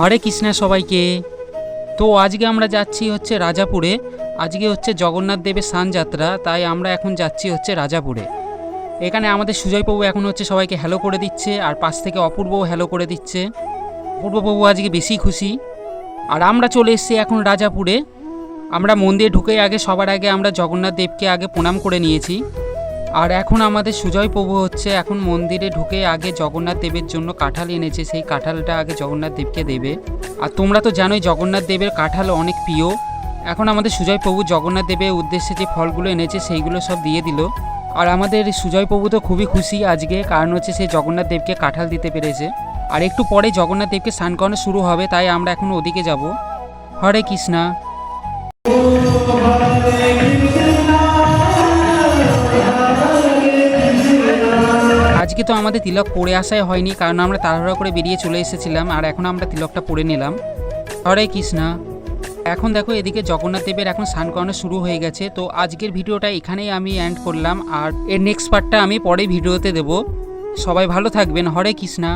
হরে কৃষ্ণা সবাইকে। তো আজকে আমরা যাচ্ছি হচ্ছে রাজাপুরে। আজকে হচ্ছে জগন্নাথ দেবের স্নানযাত্রা তাই আমরা এখন যাচ্ছি হচ্ছে রাজাপুরে। এখানে আমাদের সুজয়বাবু এখন হচ্ছে সবাইকে হ্যালো করে দিচ্ছে, আর পাশ থেকে অপূর্বও হ্যালো করে দিচ্ছে। অপূর্ববাবু আজকে বেশি খুশি। আর আমরা চলে এসেছি এখন রাজাপুরে। আমরা মন্দিরে ঢুকে আগে সবার আগে আমরা জগন্নাথ দেবকে আগে প্রণাম করে নিয়েছি। আর এখন আমাদের সুজয় প্রভু হচ্ছে, এখন মন্দিরে ঢুকে আগে জগন্নাথ দেবের জন্য কাঁঠাল এনেছে, সেই কাঁঠালটা আগে জগন্নাথ দেবকে দেবে। আর তোমরা তো জানোই জগন্নাথ দেবের কাঁঠাল অনেক প্রিয়। এখন আমাদের সুজয় প্রভু জগন্নাথ দেবের উদ্দেশ্যে যে ফলগুলো এনেছে, সেইগুলো সব দিয়ে দিল। আর আমাদের সুজয় প্রভু তো খুবই খুশি আজকে, কারণ হচ্ছে সে জগন্নাথ দেবকে কাঁঠাল দিতে পেরেছে। আর একটু পরে জগন্নাথ দেবকে স্নান করানো শুরু হবে, তাই আমরা এখন ওদিকে যাব। হরে কৃষ্ণা। আজকে তো আমাদের তিলক পরে আসাই হয়নি, কারণ আমরা তাড়াহুড়া করে বেরিয়ে চলে এসেছিলাম, আর এখন আমরা তিলকটা পরে নিলাম। হরে কৃষ্ণা। এখন দেখো এদিকে জগন্নাথ দেবের এখন স্নান করানো শুরু হয়ে গেছে, তো আজকের ভিডিওটা এখানেই আমি এন্ড করলাম, আর এর নেক্সট পার্টটা আমি পরে ভিডিওতে দেব। সবাই ভালো থাকবেন। হরে কৃষ্ণা।